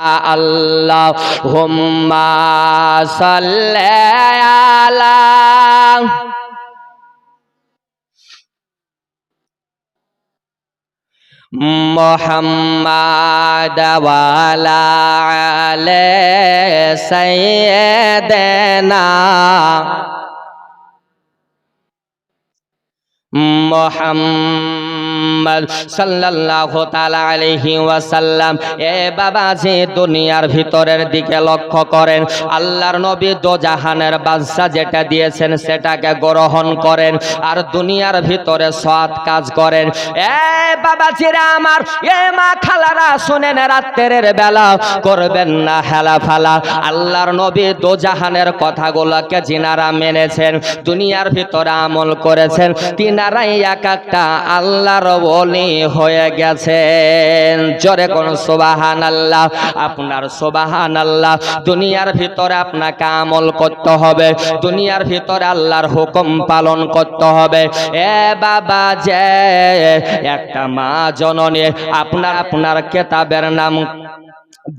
আল্লাহ হুম্মা আলা মোহাম্মদ ওয়ালা আলে সাইয়্যিদানা মোহাম্মদ সাল্লাল্লাহু তাআলা আলাইহি ওয়াসাল্লাম। এ বাবা যে দুনিয়ার ভিতরের দিকে লক্ষ্য করেন, আল্লাহর নবী দোজাহানের বাদশা যেটা দিয়েছেন সেটাকে গ্রহণ করেন আর দুনিয়ার ভিতরে সৎ কাজ করেন। এ বাবা জিরা আমার, এ মা খালারা শুনেন রাত্রের বেলা, করবেন না হেলা ফালা আল্লাহর নবী দোজাহানের কথাগুলোকে জিনারা মেনেছেন, দুনিয়ার ভিতরে আমল করেছেন। তিনারাই এক একটা আল্লাহর বলি হয়ে গেছেন। জরে কোন সোবাহান আল্লাহ আপনার সোবাহান আল্লাহ দুনিয়ার ভিতরে আপনাকে আমল করতে হবে। দুনিয়ার ভিতরে আল্লাহর হুকুম পালন করতে হবে। এ বাবা যে, একটা মা জননী, আপনার আপনার কেতাবের নাম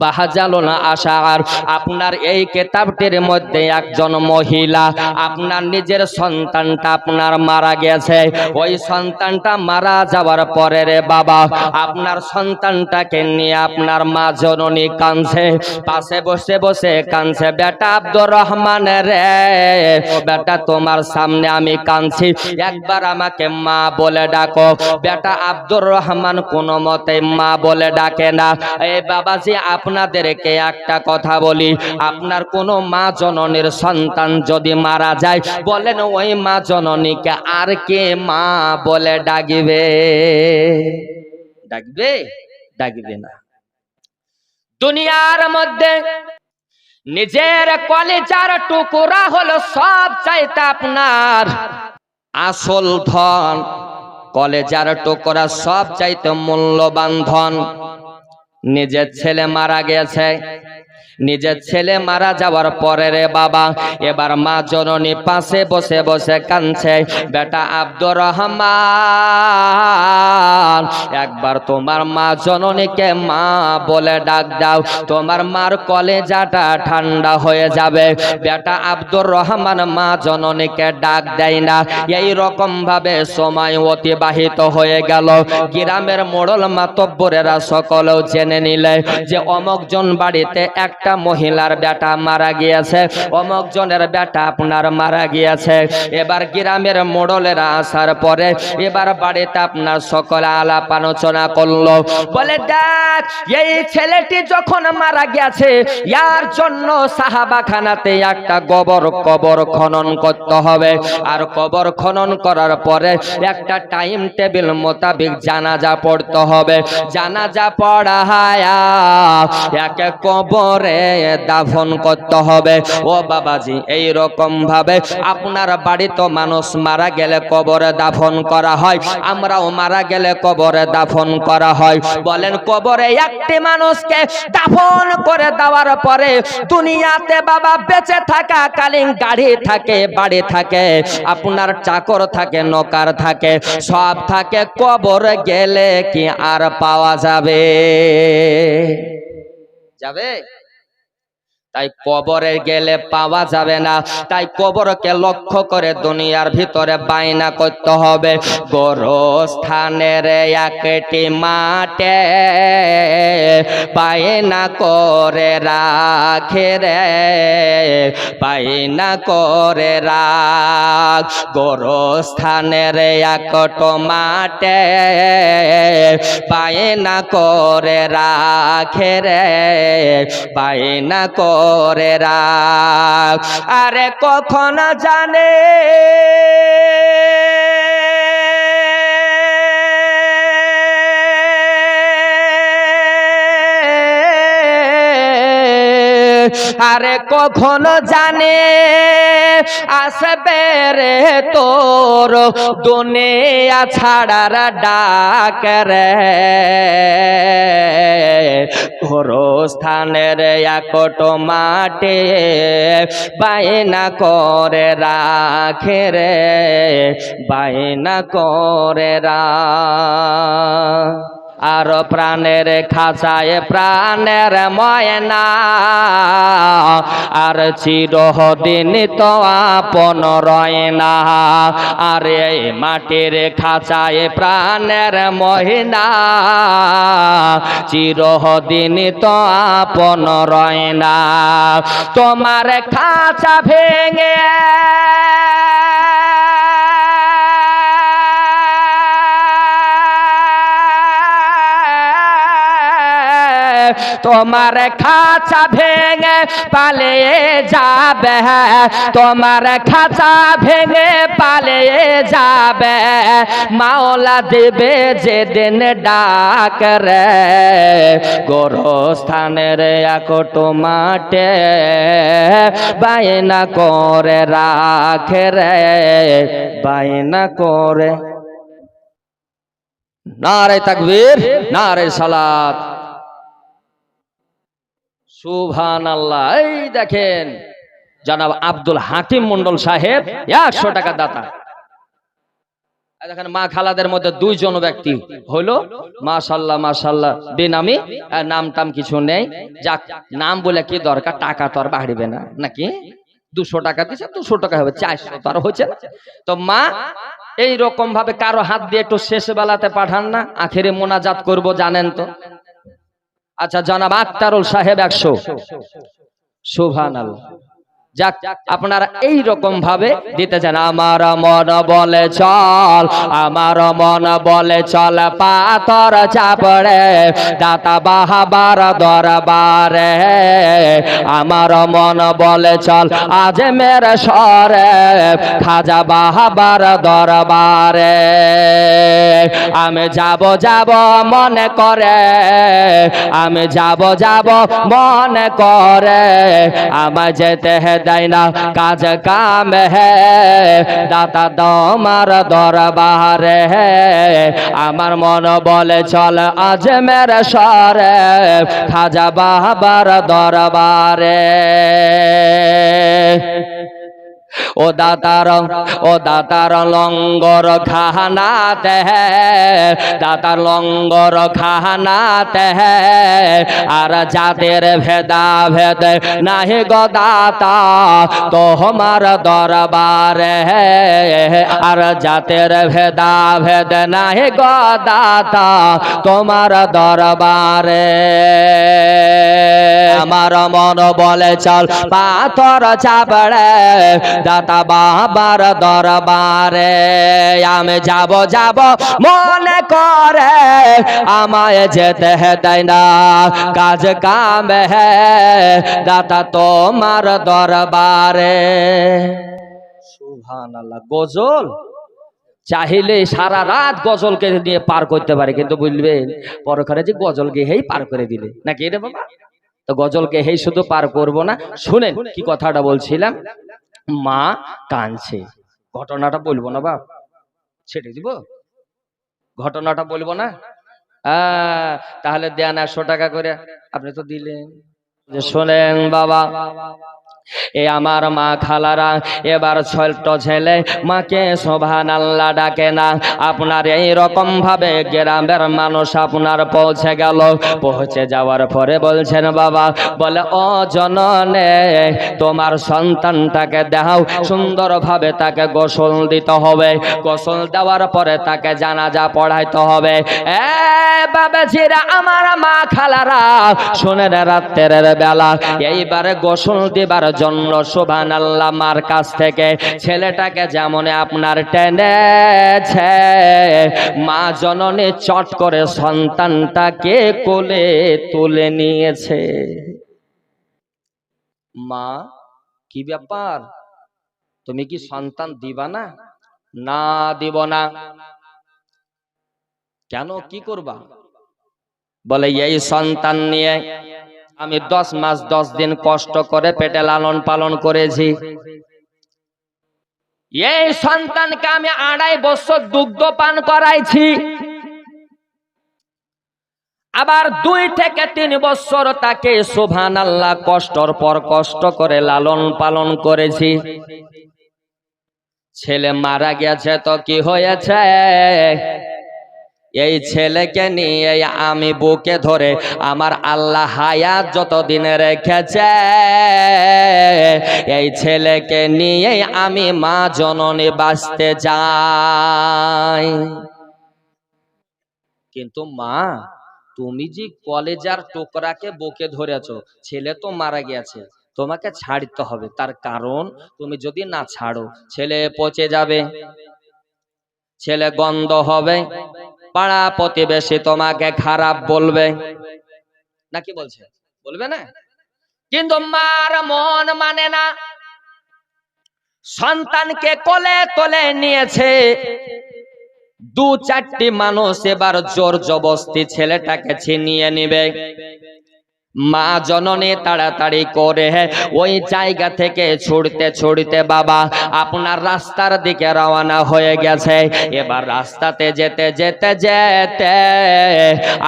বাহাজালনা আশার আপনার এই কেতাবটির মধ্যে একজন মহিলা, আপনার নিজের সন্তানটা আপনার মারা গেছে। ওই সন্তানটা মারা যাওয়ার পরে রে বাবা, আপনার সন্তানটাকে নিয়ে আপনার মা জননী পাশে বসে বসে বেটা আব্দুর রহমান রে, বেটা তোমার সামনে আমি কাঁদছি। একবার আমাকে মা বলে ডাকো। বেটা আব্দুর রহমান কোনো মতে মা বলে ডাকে না। এই বাবাজি আপনাদেরকে একটা কথা বলি। আপনার কোনো মা জননীর সন্তান যদি মারা যায়, বলেন ওই মা জননীকে আর কে মা বলে ডাকবে? ডাকবে? ডাকবে না। দুনিয়ার মধ্যে নিজের কলেজার টুকুরা হলো সব চাইতে আপনার। আসল ধন, কলেজার টুকরা সব চাইতে মূল্যবান ধন। নিজের ছেলে মারা গেছে। নিজের ছেলে মারা যাওয়ার পরে রে বাবা, এবার মা জননী পাশে বসে বসে কাঁদছে, বেটা আব্দুর রহমান, একবার তোমার মা জননীকে মা বলে ডাক দাও, তোমার মার কলেজাটা ঠান্ডা হয়ে যাবে। বেটা আব্দুর রহমান, মা জননীকে ডাক দেয় না। এই রকম ভাবে সময় অতিবাহিত হয়ে গেল। গ্রামের মোড়ল মাতব্বরেরা সকলেও জেনে নিলে যে অমকজন বাড়িতে একটা মহিলার বেটা মারা গিয়েছে। অমক জনের বেটা আপনার মারা গিয়েছে। এবার গ্রামের মোড়লেরা আসার পরে এবার বাড়িতে আপনার সকলে আলাপ আলোচনা করল। বলে, দেখ, এই ছেলেটি যখন মারা গেছে ইয়ার জন্য সাহাবাখানাতে একটা গোবর কবর খনন করতে হবে। আর কবর খনন করার পরে একটা টাইম টেবিল মোতাবেক জানাজা পড়তে হবে। জানাজা পড়া হায়া একে কবরে দাফন করতে হবে। ও বাবাজি এই রকম ভাবে আপনার বাড়িতে মানুষ মারা গেলে কবরে দাফন করা হয়, আমরাও মারা গেলে কবরে দাফন করা হয়। বলেন, কবরে একটি মানুষকে দাফন করে দেওয়ার পরে দুনিয়াতে বাবা বেঁচে থাকা কালীন গাড়ি থাকে, বাড়ি থাকে, আপনার চাকর থাকে, নকার থাকে, সব থাকে, কবর গেলে কি আর পাওয়া যাবে? যাবে? তাই কবরে গেলে পাওয়া যাবে না। তাই কবরকে লক্ষ্য করে দুনিয়ার ভিতরে বায়না করতে হবে। গোরস্থানের একটি মাঠে বায়না করে রাখে রে, বায়না করে রাখ। গোরস্থানের একট মাঠে বায়না করে রাখে রে, বায়না করে রাখ। আরে কখন জানে? আরে কখন জানে? আসবে তোর দুনিয়া ছাড়ার ডাক রে। ঘোরস্থানের একট মাঠে বায়না করে রাখে রে, বায়না করে রা। আর প্রাণের খাঁচায় প্রাণের ময়না। আর চিরদিন তো আপন রয় না। আর এই মাটির খাঁচায় প্রাণের মহিনা চিরদিন তো আপন রয় না। তোমার খাঁচা ভেঙে তোমার খাঁচা ভেঙে পালিয়ে যাবে। তোমার খাঁচা ভেঙে পালিয়ে যাবে। মাওলা দেবে যেদিন ডাক রে। গোরস্থানের একট মাঠে বাইনা করে রাখে রে। বাইনা করে। নারে তাকবীর, নারে সালাত। সুভান আল্লাহ এই দেখেন, জনাব আব্দুল হাকিম মন্ডল সাহেব, একশো টাকা দাতা। দেখেন, মা খালাদের মধ্যে দুইজন ব্যক্তি হলো মাশাল্লাহ মাশাল্লাহ। বেনামি নাম টাম কিছু নেই। যাক, নাম বলে কি দরকার? টাকা তো আর বাড়বে না, নাকি? দুশো টাকা দিচ্ছে দুশো টাকা হবে, চারশো তো আর হচ্ছে না। তো মা এই ভাবে কারও হাত দিয়ে একটু শেষ বেলাতে পাঠান না, আখেরে মোনাজাত করব, জানেন তো। আচ্ছা জনাব আক্তারুল সাহেব একশো। সুভান যাক আপনারা এই রকম ভাবে দিতে চান। আমার মন বলে চল আমার মন বলে চল পাথর চাপড়ে দাতা বাহাবার দরবারে। আমার মন বলে চল আজ মের সরে খাজা বাহাবার দরবারে। আমি যাব যাব মনে করে আমি যাব যাব মনে করে। আমায় যেতে দেয় না কাজ কাম হে। দাতা দমার দরবারে। আমার মন বলে চল আজ মের সরে খাজা বাবার দরবারে। ও দাতার ও দাতার লঙ্গর খাহানাতে দাতার লঙ্গর খাহানাতে আর জাতের ভেদা ভেদ নাহি গো দাতা, তোমার দরবারে। আর জাতের ভেদা ভেদ নাহি গো দাতা, তোমার দরবারে। আমার মন বলে, চল পাথর চাপড়ে, দাতা বাবার দরবারে। আমি যাব যাব, মনে করে, আমায় যেতে দেয় না কাজ কাম হে, দাতা তোমার দরবারে। সুভান আল্লাহ গজল? চাহিলে সারা রাত গজলকে নিয়ে পার করতে পারে, কিন্তু বুঝবেন পরকারে যে গজল গেহেই পার করে দিলে। নাকি রে বাবা? তো গজলকে হেই শুধু পার করব না। শুনেন কি কথাটা বলছিলাম? মা কাঁদছে। ঘটনাটা বলব না বাপ? ছেড়ে দিব? ঘটনাটা বলব না? তাহলে দেন একশো টাকা করে। আপনি তো দিলেন। শোনেন বাবা এ আমার মা খালারা, এবার ছোট্ট ছেলে মাকে শোভান আল্লাহ ডাকে না। আপনার এই রকম ভাবে গ্রামের মানুষ আপনার পৌঁছে গেল। পৌঁছে যাওয়ার পরে বলছেন, বাবা, বলে, ও জননে, তোমার সন্তানটাকে দেখাও, সুন্দরভাবে তাকে গোসল দিতে হবে। গোসল দেওয়ার পরে তাকে জানাজা পড়াইতে হবে। এ বাবাজিরা, আমার মা খালারা, শোনেন রাত্রের বেলা, এইবারে গোসল দিবার জন্য শোভান আল্লাহ মার কাছ থেকে ছেলেটাকে যেমন আপনার টেনেছে, মা জননী চট করে সন্তানটাকে কোলে তুলে নিয়েছে। মা, কি ব্যাপার? তুমি কি সন্তান দিবা না? না, দিব না। কেন, কি করবা? বলে, এই সন্তান নিয়ে আমি দশ মাস দশ দিন কষ্ট করে পেটে লালন পালন করেছি। এই সন্তানকে আমি আড়াই বছর দুগ্ধ পান করাইছি। আবার দুই থেকে তিন বছর তাকে শোভান আল্লাহ কষ্টর পর কষ্ট করে লালন পালন করেছি। ছেলে মারা গেছে তো কি হয়েছে? এই ছেলেকে নিয়ে আমি বুকে ধরে আমার আল্লাহ হায়াত যতদিনে রেখেছে, এই ছেলেকে নিয়ে আমি মা জননী বাঁচতে যাই কিন্তু মা, তুমি যে কলেজার টোকরাকে বুকে ধরেছো, ছেলে তো মারা গেছে, তোমাকে ছাড়তে হবে। তার কারণ তুমি যদি না ছাড়ো, ছেলে পচে যাবে, ছেলে গন্ধ হবে। পাড়া প্রতিবেশী তোমাকে খারাপ বলবে। নাকি বলছে? বলবে না? কিন্তু মার মন মানে না। সন্তানকে কোলে তোলে নিয়েছে। দু চারটি মানুষ এবার জোর জবস্তি ছেলেটাকে ছিনিয়ে নিবে। মা জননী তাড়াতাড়ি করে ওই জায়গা থেকে ছুটতে ছুটতে বাবা, আপনার রাস্তার দিকে রওনা হয়ে গেছে। এবার রাস্তাতে যেতে যেতে যেতে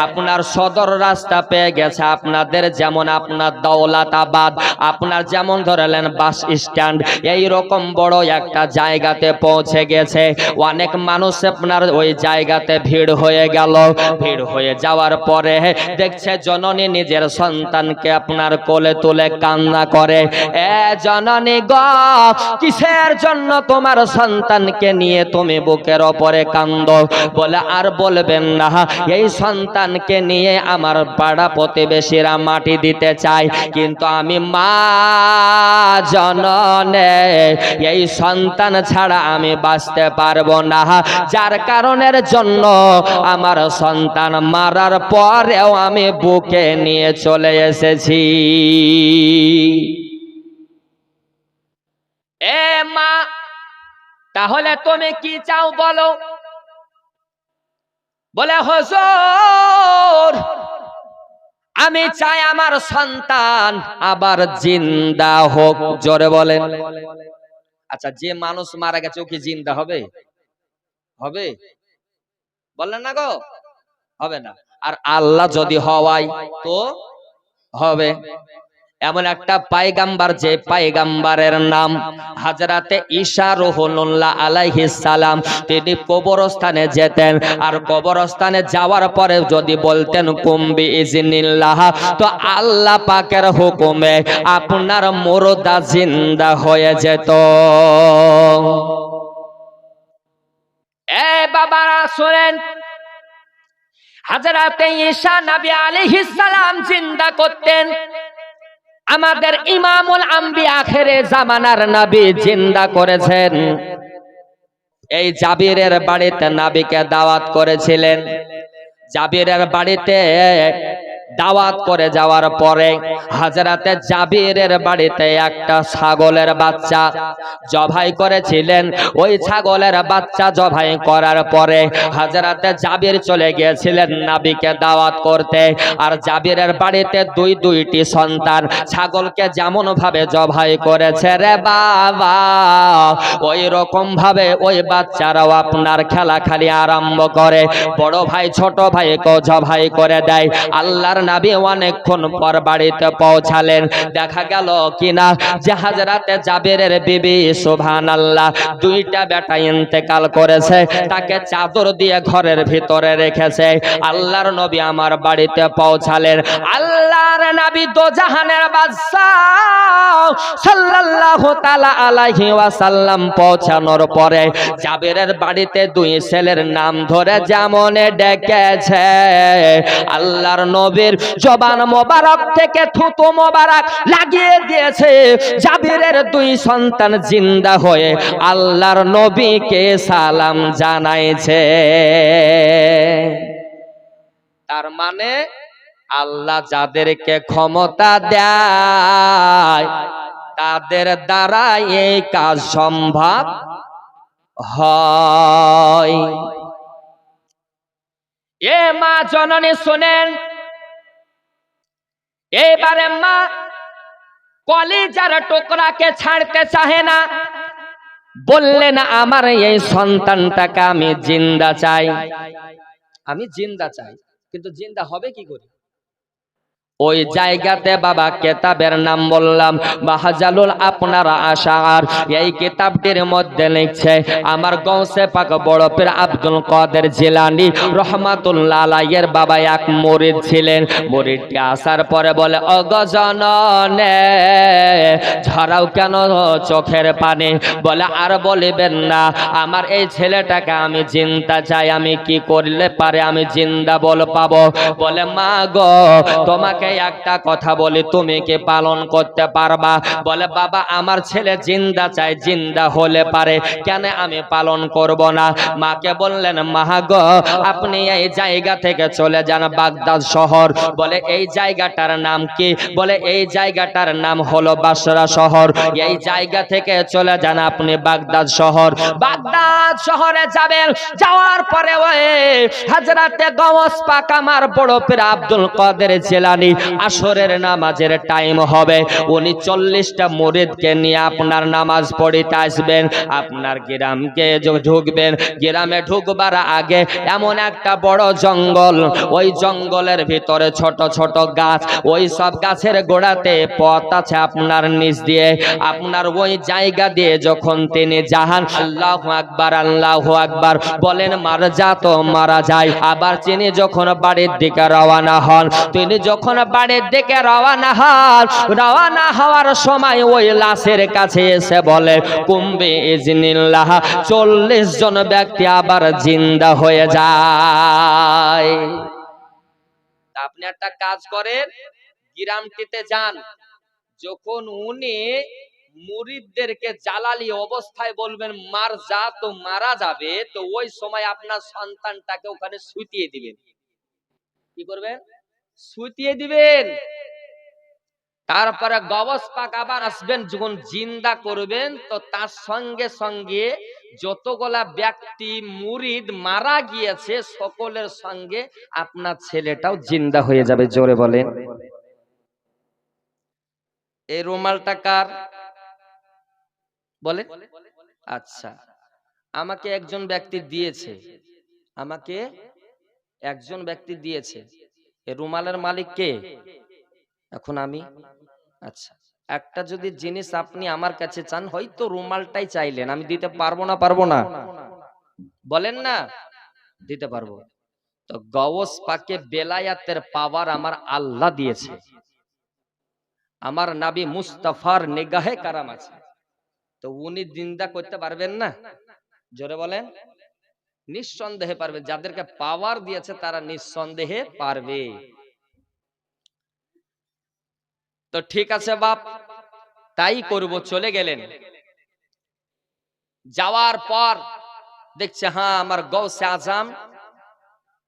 আপনার সদর রাস্তা পেয়ে গেছে। আপনাদের যেমন আপনার দৌলতাবাদ, আপনার যেমন ধরলেন বাস স্ট্যান্ড এই রকম বড় একটা জায়গাতে পৌঁছে গেছে। অনেক মানুষ আপনার ওই জায়গাতে ভিড় হয়ে গেল। ভিড় হয়ে যাওয়ার পরে দেখছে জননী নিজের সন্তানকে আপনার কোলে তুলে কান্না করে, এ জননী গ, কিসের জন্য তোমার সন্তানকে নিয়ে তুমি বুকের ওপরে কান্দ? বলে, আর বলবেন না, এই সন্তানকে নিয়ে আমার পাড়া প্রতিবেশীরা মাটি দিতে চায়, কিন্তু আমি মা জননে, এই সন্তান ছাড়া আমি বাঁচতে পারব না। যার কারণের জন্য আমার সন্তান মারার পরেও আমি বুকে নিয়ে চলে এসেছি। এ মা, তাহলে তুমি কি চাও বলো? বলে, হজুর, আমি চাই আমার সন্তান আবার জিন্দা হোক। জোরে বলেন। আচ্ছা যে মানুষ মারা গেছে, ও কি জিন্দা হবে? হবে? বললেন না গো? হবে না। আর আল্লাহ যদি হওয়াই তো হবে। এমন একটা পাইগাম্বার যে পাইগাম্বারের নাম হাজরাতে ঈশা রহুল্লাহ আলাইহিস সালাম। তিনি কবরস্থানে যেতেন। আর কবরস্থানে যাওয়ার পরে যদি বলতেন কুম্বি ইজনিল্লাহ তো আল্লাহ পাকের হুকুমে আপনার মুরদা জিন্দা হয়ে যেত। এ বাবারা, শুনেন হাজরাতে ঈশা নবী আলাইহিস সালাম জিন্দা করতেন। আমাদের ইমামুল আম্বি আখেরে জামানার নবী জিন্দা করেছেন। এই জাবিরের বাড়িতে নাবিকে দাওয়াত করেছিলেন। জাবিরের বাড়িতে দাওয়াত করে যাওয়ার পরে হাজরাতে জাবিরের বাড়িতে একটা ছাগলের বাচ্চা জবাই করেছিলেন। ওই ছাগলের বাচ্চা জবাই করার পরে হাজরাতে জাবির চলে গিয়েছিলেন নাবিকে দাওয়াত করতে। আর জাবিরের বাড়িতে দুই দুইটি সন্তান ছাগলকে যেমন ভাবে জবাই করেছে, রে বাবা ওই রকম ভাবে ওই বাচ্চারাও আপনার খেলা খালি আরম্ভ করে। বড় ভাই, ছোট ভাইকে জবাই করে দেয়। আল্লাহর নাবি অনেকক্ষণ পর বাড়িতে পৌঁছালেন। দেখা গেল কিনা, যে হাজরাতে জাবেরের বিবি সুবহান আল্লাহ দুইটা বেটা ইন্তেকাল করেছে, তাকে চাদর দিয়ে ঘরের ভিতরে রেখেছে। আল্লাহর নবী আমার বাড়িতে পৌঁছালেন। আল্লাহর নবী দোজাহানের বাদশাহ সাল্লাল্লাহু তাআলা আলাইহি পৌঁছানোর পরে জাবেরের বাড়িতে দুই ছেলের নাম ধরে যেমনে ডেকেছে। আল্লাহর নবীর জবান মোবারক থেকে থুতু মোবারক লাগিয়ে দিয়েছে। জাবিরের দুই সন্তান জিন্দা হয়ে আল্লাহর নবীকে সালাম জানাইছে। তার মানে আল্লাহ যাদেরকে ক্ষমতা দেয়, তাদের দ্বারা এই কাজ সম্ভব হয়। এ মা জননী, শোনেন এবারে মা কলিজার টোকরাকে ছাড়তে চাহে না। বললেন আমার এই সন্তানটাকে আমি জিন্দা চাই। আমি জিন্দা চাই, কিন্তু জিন্দা হবে কি করে? ওই জায়গাতে বাবা কেতাবের নাম বললাম, বাহাজালুল আপনারা আশার এই কিতাবটির মধ্যে লিখছে, আমার গৌসে পাক বড় পীর আব্দুল কাদের জিলানি রহমাতুল্লাহ বাবা এক মুরিদ ছিলেন। মুরিদটি আসার পরে বলে অগজননে ঝরাও কেন চোখের পানি? বলে, আর বলিবেন না, আমার এই ছেলেটাকে আমি চিন্তা চাই, আমি কি করলে পারে আমি জিন্দা বল পাবো? বলে, মা গো, তোমাকে একটা কথা বলি, তুমি কি পালন করতে পারবা? বলে, বাবা, আমার ছেলে জিন্দা চাই, জিন্দা হলে পারে। কেন আমি পালন করব না? মাকে বললেন মা গো, আপনি এই জায়গা থেকে চলে যান, বাগদাদ শহর। বলে, এই জায়গাটার নাম কি? বলে, এই জায়গাটার নাম হলো বাসরা শহর। এই জায়গা থেকে চলে যান আপনি বাগদাদ শহর। বাগদাদ শহরে যাবেন, যাওয়ার পরে ওই হাজরাতে গওস পাক আমার বড় পীর আব্দুল কাদের জেলানি আসরের নামাজের টাইম হবে। উনি চল্লিশটা মুরিদকে নিয়ে আপনার নামাজ পড়িতে আসবেন। আপনার গ্রামকে ঢুকবেন। গ্রামে ঢুকবার আগে এমন একটা বড় জঙ্গল, ওই জঙ্গলের ভিতরে ছোট ছোট গাছ, ওই সব গাছের গোড়াতে পথ আছে আপনার নিচ দিয়ে। আপনার ওই জায়গা দিয়ে যখন তিনি জাহান আল্লাহ আকবার আল্লাহ আকবার বলেন, মারা যা তো মারা যায়। আবার তিনি যখন বাড়ির দিকে রওয়ানা হন, তিনি যখন বাড়ির দিকে রওয়ানা হন। রওয়ানা হওয়ার সময় ওই লাশের কাছে এসে বলে, কুম্বে ইজনিল্লাহ, চল্লিশ জন ব্যক্তি আবার জিন্দা হয়ে যায়। আপনি একটা কাজ করেন, গ্রামটিতে যান। যখন উনি মুরিদদেরকে জালালি অবস্থায় বলবেন, মার যা তো মারা যাবে, তো ওই সময় আপনার সন্তানটাকে ওখানে শুতিয়ে দিবেন। কি করবেন? শুতিয়ে দিবেন। তারপরে গবস পাক আবার আসবেন, যখন জিন্দা করবেন, তো তার সঙ্গে সঙ্গে যতগুলা ব্যক্তি মুরিদ মারা গিয়েছে, সকলের সঙ্গে আপনার ছেলেটাও জিন্দা হয়ে যাবে, জোরে বলেন। এই রুমালটা কার? বলে আচ্ছা আমাকে একজন ব্যক্তি দিয়েছে। আমাকে একজন ব্যক্তি দিয়েছে। রুমালের মালিক কে? এখন আমি? আচ্ছা একটা যদি জিনিস আপনি আমার কাছে চান, হয়তো রুমালটাই চাইলেন, আমি দিতে পারব না পারব না? বলেন না? দিতে পারব। তো গওস পাকে বেলায়াতের পাওয়ার আমার আল্লাহ দিয়েছে। আমার নাবি মুস্তাফার নিগাহে কারাম আছে। তো উনি দিন্দা করতে পারবেন না? জোরে বলেন। নিঃসন্দেহে পারবে। যাদেরকে পাওয়ার দিয়েছে, তারা নিঃসন্দেহে পারবে। তো ঠিক আছে বাপ, তাই করব, চলে গেলেন। যাওয়ার পর দেখছে হ্যাঁ আমার গৌসে আজম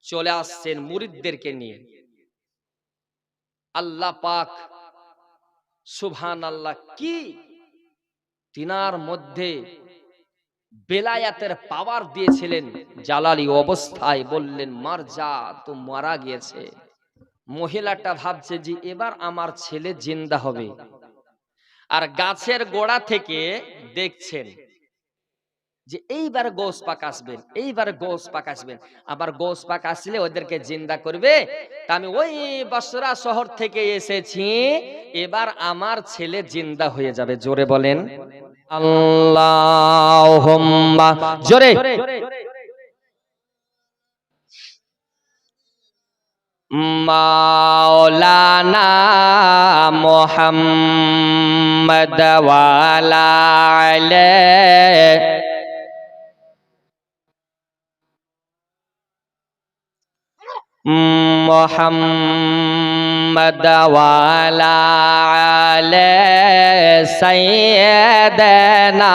চলে আসছেন মুরিদদেরকে নিয়ে। আল্লাহ পাক সুবহান আল্লাহ কি তিনার মধ্যে বেলায়াতের পাওয়ার দিয়েছিলেন, জালালি অবস্থায় বললেন, মার যা, তো মারা গিয়েছে। মহিলাটা ভাবছে যে এবার আমার ছেলে জিন্দা হবে। আর গাছের গোড়া থেকে দেখছেন যে এইবার গোস পাক আসবেন, এইবার গোস পাক আসবেন। আবার গোস পাক আসলে ওদেরকে জিন্দা করবে। তা আমি ওই বসরা শহর থেকে এসেছি, এবার আমার ছেলে জিন্দা হয়ে যাবে, জোরে বলেন। আল্লাহ জোরে। মাওলানা মোহাম্মদ ওয়ালা মোহাম্মদ ওয়ালা আলে সৈয়দনা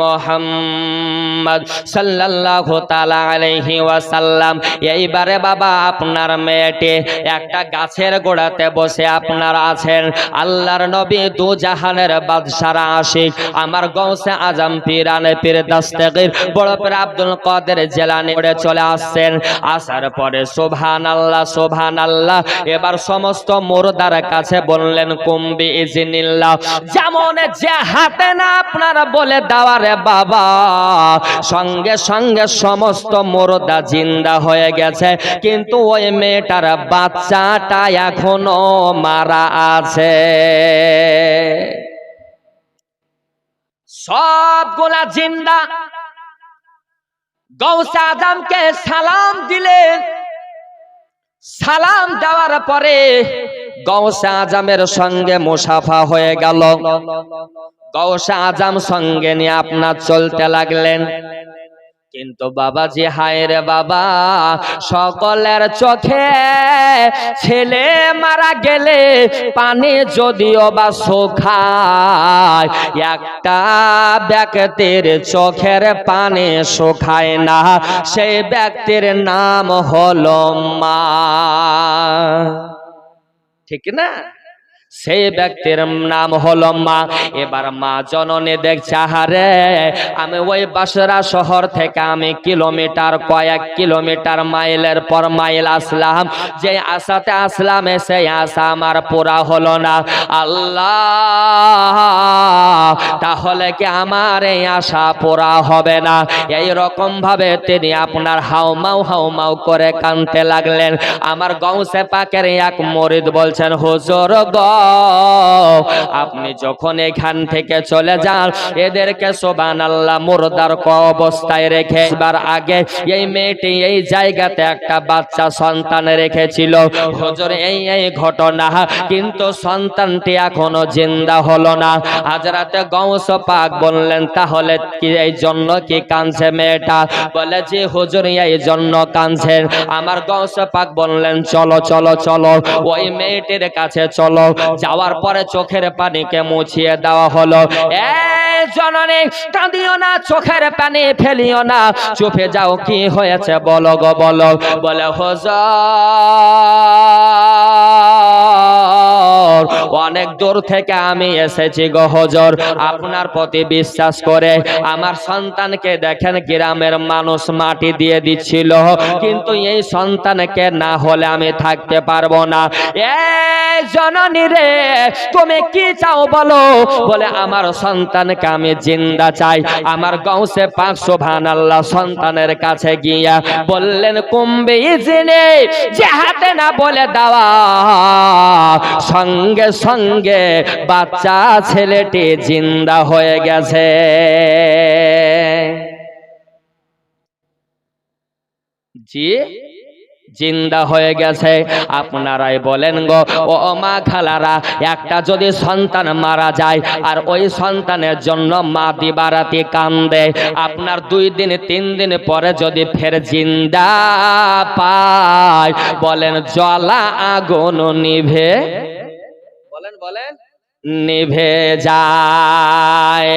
মোহাম্মদ সাল্লাল্লাহু তাআলা আলাইহি ওয়াসাল্লাম। এইবারে বাবা, আপনার মেয়েটি একটা গাছের গোড়াতে বসে আপনার আছেন। আল্লাহর নবী দু জাহানের বাদশারা আশিক, আমার গৌসে আজম পীরানে পীর দস্তগীর বড় পীর আব্দুল কাদের জেলানি পড়ে চলে আসছেন। আসার পরে সুবহান আল্লাহ সুবহান আল্লাহ এবার সমস্ত মুরদার কাছে বললেন কুম্বি ইজিনিল্লাহ। যেমন যে হাতে না আপনারা বলে দেওয়ারে বাবা। সঙ্গে সঙ্গে সমস্ত মোরদা জিন্দা হয়ে গেছে। কিন্তু ওই মেয়েটার বাচ্চাটা এখনও মারা আছে। সবগুলা জিন্দা গৌসা আজমকে সালাম দিলেন সালাম দেওয়ার পরে গৌসা আজমের সঙ্গে মুসাফা হয়ে গেল। গৌসা আজম সঙ্গে নিয়ে আপনার চলতে লাগলেন। কিন্তু বাবাজি, হায় রে বাবা, সকলের চোখে ছেলে মারা গেলে পানি যদিও বা শোখায়, একটা ব্যক্তির চোখের পানি শোখায় না, সেই ব্যক্তির নাম হলো মা। ঠিক না? সেই ব্যক্তির নাম হলো মা। এবার মা জননী দেখছে, আহারে, আমি ওই বাসরা শহর থেকে আমি কিলোমিটার, কয়েক কিলোমিটার মাইলের পর মাইল আসলাম। যে আশাতে আসলাম সেই আশা আমার পুরা হলো না। আল্লাহ, তাহলে কি আমার এই আশা পুরা হবে না? এই রকম ভাবে তিনি আপনার হাউমাউ হাউমাউ করে কানতে লাগলেন। আমার গৌসে পাকের এক মরিদ বলছেন, হুজুর গ আপনি যখন এখান থেকে চলে যান, এদেরকে সোবান আল্লাহ মুর্দার ক অবস্থায় রেখে এবার আগে এই মেয়েটি এই জায়গাতে একটা বাচ্চা সন্তান রেখেছিল। হুজুর, এই এই ঘটনা। কিন্তু সন্তানটি এখনও জিন্দা হলো না। আজ রাতে গৌস পাক বললেন, তাহলে কি এই জন্য কি কাঁদছে মেয়েটা? বলে যে হুজুর, এই জন্য কাঁদছেন আমার গৌস পাক বললেন, চলো চলো চলো। ওই মেয়েটির কাছে চলো। যাওয়ার পরে চোখের পানিকে মুছিয়ে দেওয়া হলো। এ জননী কাঁদিও না, চোখের পানি ফেলিও না। চুপে যাও, কি হয়েছে বলো গো, বলো। বলে, হজর, অনেক দূর থেকে আমি এসেছি গো, হজর। আপনার প্রতি বিশ্বাস করে আমার সন্তানকে দেখেন গ্রামের মানুষ মাটি দিয়ে দিচ্ছিল। কিন্তু এই সন্তানকে না হলে আমি থাকতে পারব না। এই জননী রে তুমি কি চাও বলো? বলে, আমার সন্তানকে আমি জিন্দা চাই। আমার গাঁসে পাঁচশো ভান আল্লাহ সন্তানের কাছে গিয়া বললেন, কুম্বে ইজনে যে হাতে না বলে দেওয়া, সঙ্গে সঙ্গে বাচ্চা ছেলেটি জিন্দা হয়ে গেছে। জি জিন্দা হয়ে গেছে। আপনারাই বলেন গো ও মা খালারা একটা যদি সন্তান মারা যায় আর ওই সন্তানের জন্য মা দিবারাতি কান্দে আপনার দুই দিন তিন দিন পরে যদি ফের জিন্দা পায় বলেন জলা আগুন নিভে বলেন বলেন। নিভে যায়।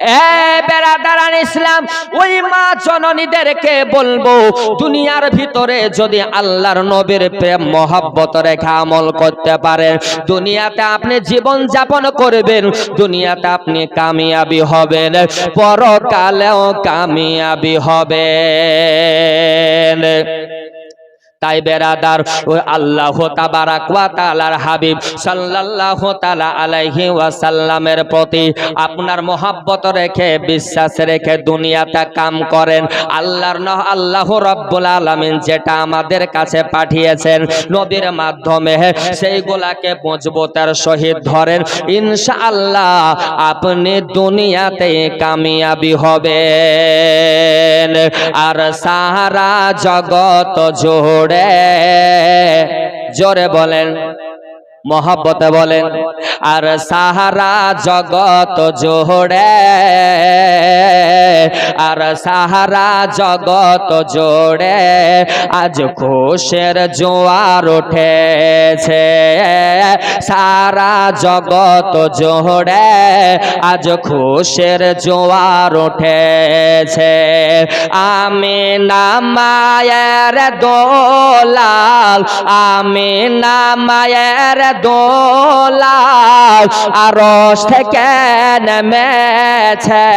এ বেড়াদারান ইসলাম, ওই মা জননীদেরকে বলব, দুনিয়ার ভিতরে যদি আল্লাহর নবীর প্রেম, মহব্বত রেখা আমল করতে পারেন, দুনিয়াতে আপনি জীবন যাপন করবেন, দুনিয়াতে আপনি কামিয়াবি হবেন, পরকালেও কামিয়াবি হবেন। তাই বেরাদার ও আল্লাহ তাআলার হাবিব সাল্লাল্লাহু তাআলা আলাইহি ওয়াসাল্লামের প্রতি আপনার মহব্বত রেখে, বিশ্বাস রেখে দুনিয়াতে কাম করেন। আল্লাহর ন আল্লাহ রাব্বুল আলামিন যেটা আমাদের কাছে পাঠিয়েছেন নবীর মাধ্যমে, সেইগুলাকে মজবুতার সহিত ধরেন। ইনশাআল্লাহ আপনি দুনিয়াতে কামিয়াবি হবেন। আর সারা জগৎ জোড়ে জোরে বলেন। মহাব্বতে বলেন, আর সাহারা জগত জোড়ে আর সাহারা জগত জোড়ে আজ খুশের জোয়ার উঠেছে। সারা জগত জোড়ে আজ খুশের জোয়ার উঠেছে। আমি না মায়ের দোলাল আমি না মায়ের দোলাল আরস থেকে নেমেছে।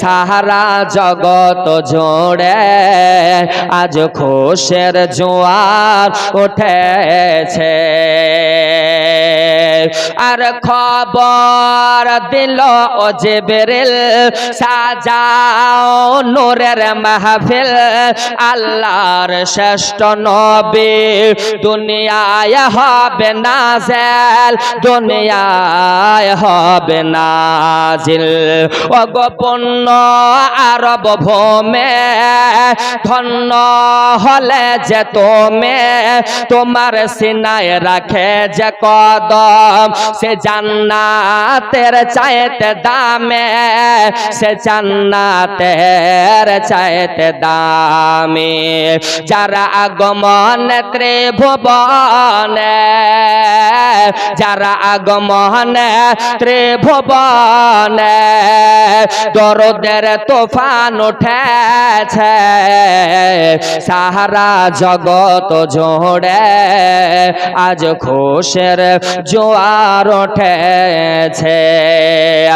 সাহারা জগত জোড়ে আজ খুশের জোয়ার উঠেছে। আর খবর দিল জেবেরিল, সাজাও নূরের মাহফিল, আল্লাহর শ্রেষ্ঠ নবী, দুনিয়ায় হবে নাজেল, দুনিয়ায় হবে নাজিল। ও গোপন্ন আরব ভূমে, ধন্য হলে যে তুমি, তোমার সিনায় রাখে যে কদম সে জান্নাতের চাইতে দামে, সে জান্নাতের চাইতে দামে। যারা আগমন ত্রিভুবনে, যারা আগমন ত্রিভুবনে, দরদের তোফান উঠেছে, সাহারা জগত জোড়ে, আজ খুশের জোয়ার উঠেছে।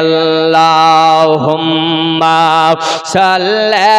আল্লাহ হুম্মা সাল্লা